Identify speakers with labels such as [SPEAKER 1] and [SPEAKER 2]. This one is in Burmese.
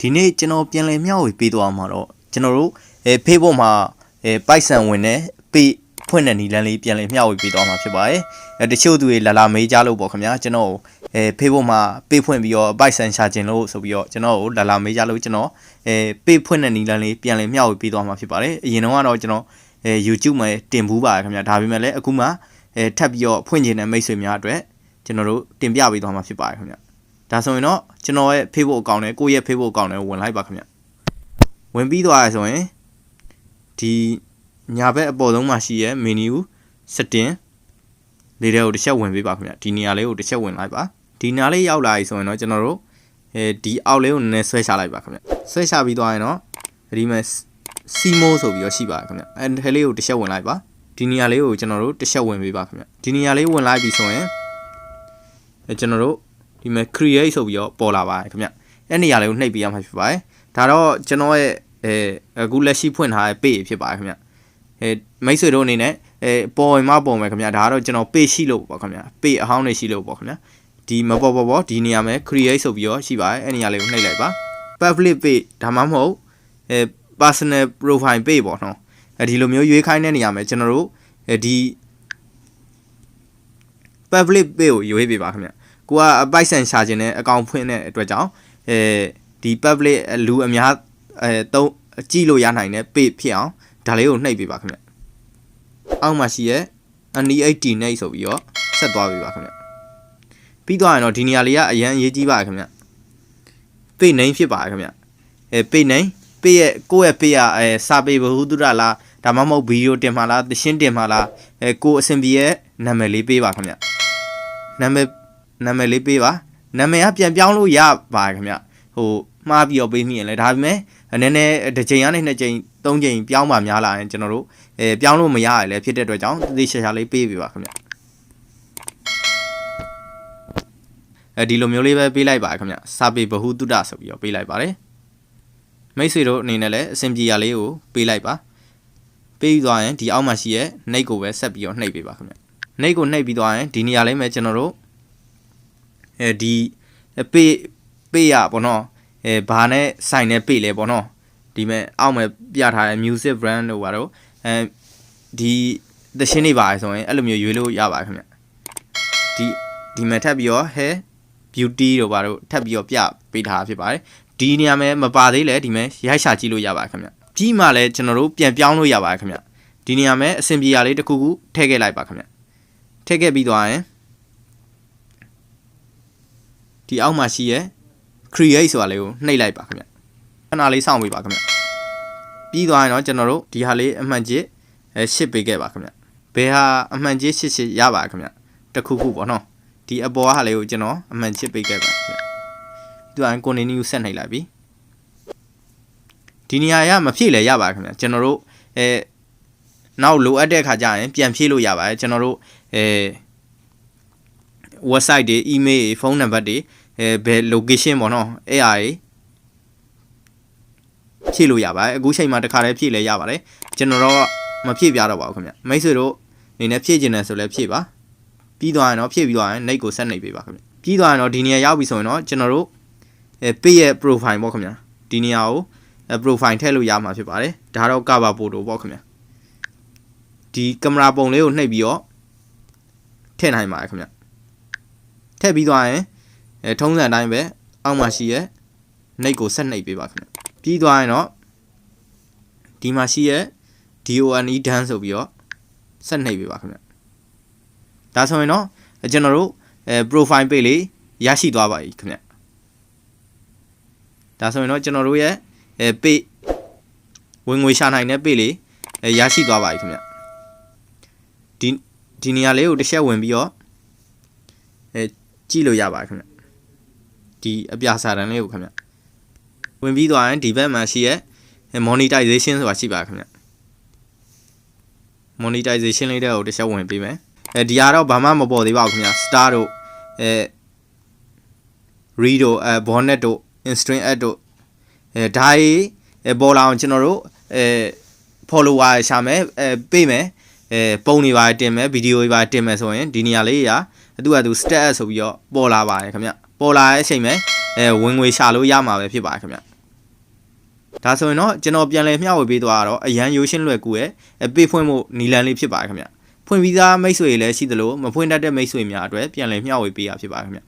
[SPEAKER 1] ဒီနေ့ကျွန်တော်ပြန်လည်မျှဝေပေးသွားမှာတော့ကျွန်တော်တို့အဲ Facebook မှာအဲပိုက်ဆံဝင်တဲ့ပေးဖွင့်တဲ့နီလန်းလေးပြန်လည်မျှဝေပေးသွားမှာဖြစ်ပါတယ်အဲတချို့သူတွေလာလာမေးကြလို့ပေါ့ခင်ဗျာကျွန်တော်အဲ Facebook မှာပေးဖွင့်ပြီးတော့ပိုက်ဆံရှာခြင်းလို့ဆိုပြီးတော့ကျွန်တော်ကိုလာလာမေးကြလို့ကျွန်တော်အဲပေးဖွင့်တဲ့နီလန်းလေးပြန်လည်မျှဝေပေးသွားမှာဖြစ်ပါတယ်အရင်တော့ကတော့ကျွန်တော်အဲ YouTube မှာတင်ဘူးပါတယ်ခင်ဗျာဒါပေမဲ့လည်းအခုမှအဲထပ်ပြီးတော့ဖွင့်ခြင်းတဲ့မိတ်ဆွေများအတွက်ကျွန်တော်တို့တင်ပြပေးသွားမှာဖြစ်ပါတယ်ခင်ဗျာ ဒါဆိုရင်တော့ကျွန်တော်ရဲ့ Facebook account နဲ့ကိုယ့်ရဲ့ Facebook account နဲ့ဝင်လိုက်ပါခင်ဗျဝင်ပြီးသွားရဆိုရင်ဒီညာဘက်အပေါ်ဆုံးမှာရှိရဲ့ menu setting လေးတွေကိုတစ်ချက်ဝင်ပေးပါခင်ဗျဒီနေရာလေးကိုတစ်ချက်ဝင်လိုက်ပါဒီနေရာလေးရောက်လာပြီဆိုရင်တော့ကျွန်တော်တို့အဲဒီအောက်လေးကိုနည်းနည်းဆွဲချလိုက်ပါခင်ဗျဆွဲချပြီးသွားရင်တော့ဒီမှာ simo ဆိုပြီးတော့ရှိပါခင်ဗျအဲဒီလေးကိုတစ်ချက်ဝင်လိုက်ပါဒီနေရာလေးကိုကျွန်တော်တို့တစ်ချက်ဝင်ပေးပါခင်ဗျဒီနေရာလေးဝင်လိုက်ပြီဆိုရင်အဲကျွန်တော်တို့ ဒီမှာ create ဆိုပြီးတော့ပေါ်လာပါတယ်ခင်ဗျအဲ့နေရာလေးကိုနှိပ်ပေးရမှာဖြစ်ပါတယ်ဒါတော့ကျွန်တော်ရဲ့အဲအခုလက်ရှိဖွင့်ထားတဲ့ page ဖြစ်ပါတယ်ခင်ဗျအဲမိတ်ဆွေတို့အနေနဲ့အဲပေါ်ဝင်မပေါ်မယ်ခင်ဗျဒါကတော့ကျွန်တော် page ရှိလို့ပေါ့ခင်ဗျ page အဟောင်းနေရှိလို့ပေါ့ခင်ဗျဒီမပေါ်ပေါ်ပေါ်ဒီနေရာမှာ create ဆိုပြီးတော့ရှိပါတယ်အဲ့နေရာလေးကိုနှိပ်လိုက်ပါ public page ဒါမှမဟုတ်အဲ personal profile page ပေါ့နော်အဲဒီလိုမျိုးရွေးခိုင်းတဲ့နေရာမှာကျွန်တော်တို့အဲဒီ public page ကိုရွေးပေးပါခင်ဗျ ကိုကအပိုက်ဆန်ရှာခြင်းနဲ့အကောင့်ဖွင့်တဲ့အတွက်ကြောင့်အဲဒီ public လူအများအဲတုံးကြည့်လို့ရနိုင်တဲ့ page ဖြစ်အောင်ဒါလေးကိုနှိပ်ပေးပါခင်ဗျအောက်မှာရှိရဲ့ NE80 နဲ့ဆိုပြီးတော့ဆက်သွားပေးပါခင်ဗျပြီးသွားရင်တော့ဒီနေရာလေးကအရန်အရေးကြီးပါခင်ဗျ page name ဖြစ်ပါခင်ဗျအဲ page name page ရဲ့ကိုယ့်ရဲ့ page ကအဲစာပေဘဟုတုရလားဒါမှမဟုတ်ဗီဒီယိုတင်မှာလားသရှင်းတင်မှာလားအဲကိုအဆင်ပြေရဲ့နာမည်လေးပေးပါခင်ဗျနာမည် နာမည်လေးပေးပါနာမည်ကပြန်ပြောင်းလို့ရပါခင်ဗျဟိုမှားပြီးတော့ပေးမိရင်လည်းဒါပေမဲ့နည်းနည်းတစ်ချိန်ကနေနှစ်ချိန်သုံးချိန်ပြောင်းပါများလာရင်ကျွန်တော်တို့အဲပြောင်းလို့မရရလည်းဖြစ်တဲ့အတွက်ကြောင့်သေချာချာလေးပေးပေးပါခင်ဗျအဲဒီလိုမျိုးလေးပဲပေးလိုက်ပါခင်ဗျစာပေဘဟုတုတဆိုပြီးတော့ပေးလိုက်ပါတယ်မိတ်ဆွေတို့အနေနဲ့လည်းအဆင်ပြေရလေးကိုပေးလိုက်ပါပေးသွားရင်ဒီအောက်မှာရှိရဲ့နှိပ်ကိုပဲဆက်ပြီးတော့နှိပ်ပေးပါခင်ဗျနှိပ်ကိုနှိပ်ပြီးသွားရင်ဒီနေရာလေးမှာကျွန်တော်တို့ အဲဒီပေးပေးရပေါ့နော်အဲဘာနဲ့ဆိုင်နဲ့ပေးလဲပေါ့နော်ဒီမဲ့အောက်မှာပြထားတဲ့ music brand တို့ပါတော့အဲဒီသရှင်းနေပါဆိုရင်အဲ့လိုမျိုးရွေးလို့ရပါခင်ဗျဒီဒီမှာထပ်ပြီးတော့ hair beauty တို့ပါတော့ထပ်ပြီးတော့ပြပေးထားဖြစ်ပါတယ်ဒီနေရာမှာမပါသေးလဲဒီမှာရိုက်ရှာကြည့်လို့ရပါခင်ဗျပြီးမှလည်းကျွန်တော်တို့ပြန်ပြောင်းလို့ရပါခင်ဗျဒီနေရာမှာအဆင်ပြေရလေးတစ်ခုခုထည့်ခဲ့လိုက်ပါခင်ဗျထည့်ခဲ့ပြီးသွားရင် ဒီအောက်မှာရှိရဲ့ create ဆိုတာလေးကိုနှိပ်လိုက်ပါခင်ဗျခဏလေးစောင့်ပေးပါခင်ဗျပြီးသွားရင်တော့ကျွန်တော်တို့ဒီဟာလေးအမှန်ကြီးအဲရှစ်ပေးခဲ့ပါခင်ဗျဘယ်ဟာအမှန်ကြီးရှစ်ရှစ်ရပါခင်ဗျတခုခုပေါ့နော်ဒီအပေါ်ဟာလေးကိုကျွန်တော်အမှန်ချစ်ပေးခဲ့ပါခင်ဗျသူက continue ဆက်နှိပ်လိုက်ပြီဒီနေရာရမဖြည့်လဲရပါခင်ဗျကျွန်တော်တို့အဲနောက်လိုအပ်တဲ့ခါကျရင်ပြန်ဖြည့်လို့ရပါတယ်ကျွန်တော်တို့အဲ website တွေ email တွေဖုန်းနံပါတ်တွေ အဲဘယ် location ပေါ့နော်အဲ့အားတွေဖြည့်လို့ရပါတယ်အခုချိန်မှာတခါတည်းဖြည့်လဲရပါတယ်ကျွန်တော်တော့မဖြည့်ပြတော့ပါဘူးခင်ဗျမိတ်ဆွေတို့အနေနဲ့ဖြည့်ကျင်တယ်ဆိုလဲဖြည့်ပါပြီးသွားရင်တော့ဖြည့်ပြီးသွားရင်နှိတ်ကိုဆက်နှိပ်ပေးပါခင်ဗျပြီးသွားရင်တော့ဒီနေရာရောက်ပြီဆိုရင်တော့ကျွန်တော်တို့အဲ page ရဲ့ profile ပေါ့ခင်ဗျဒီနေရာကိုအဲ profile ထည့်လို့ရမှာဖြစ်ပါတယ်ဒါတော့ cover photo ပေါ့ခင်ဗျဒီကင်မရာပုံလေးကိုနှိပ်ပြီးတော့ထည့်နိုင်ပါတယ်ခင်ဗျထည့်ပြီးသွားရင် အဲထုံးစံအတိုင်းပဲအောက်မှာရှိရဲ့နှိပ်ကိုဆက်နှိပ်ပေးပါခင်ဗျပြီးသွားရင်တော့ဒီမှာရှိရဲ့ DONE done ဆိုပြီးတော့ဆက်နှိပ်ပေးပါခင်ဗျဒါဆိုရင်တော့ကျွန်တော်တို့အဲ profile page လေးရရှိသွားပါပြီခင်ဗျဒါဆိုရင်တော့ကျွန်တော်တို့ရဲ့အဲ page ဝင်ငွေရှာနိုင်တဲ့ page လေးအဲရရှိသွားပါပြီခင်ဗျဒီဒီနေရာလေးကိုတစ်ချက်ဝင်ပြီးတော့အဲကြည့်လို့ရပါခင်ဗျ ဒီအပြစာတန်းလေးကိုခင်ဗျဝင်ပြီးသွားရင်ဒီဘက်မှာရှိရဲ့ monetization ဆိုတာရှိပါခင်ဗျ monetization လေးတဲ့ကိုတစ်ချက်ဝင်ပေးမယ်အဲဒီကတော့ဘာမှမပေါ်သေးပါဘူးခင်ဗျာ star တို့အဲ read တို့အဲ bonnet တို့ instring ad တို့အဲဒါကြီးအဲပေါ်လာအောင်ကျွန်တော်တို့အဲ follower ရှာမယ်အဲပေးမယ်အဲပုံတွေပါတင်မယ်ဗီဒီယိုတွေပါတင်မယ်ဆိုရင်ဒီနေရာလေးရာသူကသူ stat ဆိုပြီးတော့ပေါ်လာပါတယ်ခင်ဗျ ပေါ်လာတဲ့အချိန်မှာအဲဝင်ငွေရှာလို့ရမှာပဲဖြစ်ပါတယ်ခင်ဗျဒါဆိုရင်တော့ကျွန်တော်ပြန်လည်မျှဝေပေးသွားတာတော့အရန်ရိုးရှင်းလွယ်ကူရဲ့အပေးဖွင့်ဖို့နီလန်လေးဖြစ်ပါတယ်ခင်ဗျဖွင့်ပြီးသားမိတ်ဆွေတွေလည်းရှိသလိုမဖွင့်တတ်တဲ့မိတ်ဆွေများအတွက်ပြန်လည်မျှဝေပေးရဖြစ်ပါတယ်ခင်ဗျ